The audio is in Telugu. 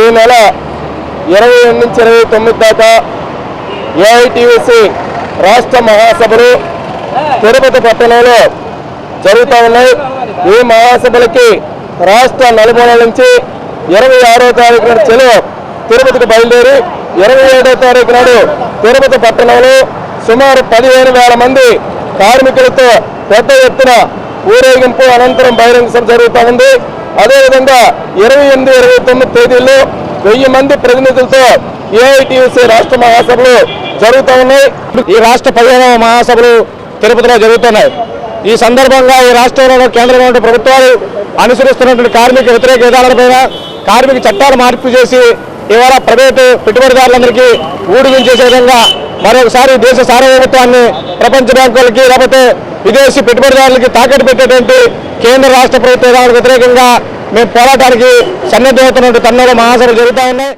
ఈ నెల ఇరవై ఎనిమిది నుంచి ఇరవై తొమ్మిది దాకా ఏఐటిసి రాష్ట్ర మహాసభలు తిరుపతి పట్టణంలో జరుగుతూ ఉన్నాయి. ఈ మహాసభలకి రాష్ట్ర నలుమూల నుంచి ఇరవై ఆరో తారీఖు నాడు చెలో తిరుపతికి బయలుదేరి ఇరవై ఏడో తారీఖు నాడు తిరుపతి పట్టణంలో సుమారు పదిహేను వేల మంది కార్మికులతో పెద్ద ఎత్తున ఊరేగింపు అనంతరం బహిరంగ సభ జరుగుతూ ఉంది అదేవిధంగా ఇరవై ఎనిమిది ఇరవై తొమ్మిది తేదీల్లో వెయ్యి మంది ప్రతినిధులతో ఏఐటిసి రాష్ట్ర మహాసభలు జరుగుతూ ఉన్నాయి. ఈ రాష్ట్ర పదిహేనవ మహాసభలు తిరుపతిలో జరుగుతున్నాయి. ఈ సందర్భంగా ఈ రాష్ట్రంలో కేంద్రంలో ప్రభుత్వాలు అనుసరిస్తున్నటువంటి కార్మిక వ్యతిరేక విధానాలపైన కార్మిక చట్టాలు మార్పు చేసి ఇవాళ ప్రైవేటు పెట్టుబడిదారులందరికీ ఊడిగించేసే విధంగా మరొకసారి దేశ సార్వభౌమత్వాన్ని ప్రపంచ బ్యాంకులకి లేకపోతే విదేశీ పెట్టుబడిదారులకి తాకట్టు పెట్టేటువంటి కేంద్ర రాష్ట్ర ప్రభుత్వాలకు వ్యతిరేకంగా మేము పోరాటానికి సన్నద్ధమవుతున్నటువంటి తన్నలో మహాసభలు జరుగుతూ ఉన్నాయి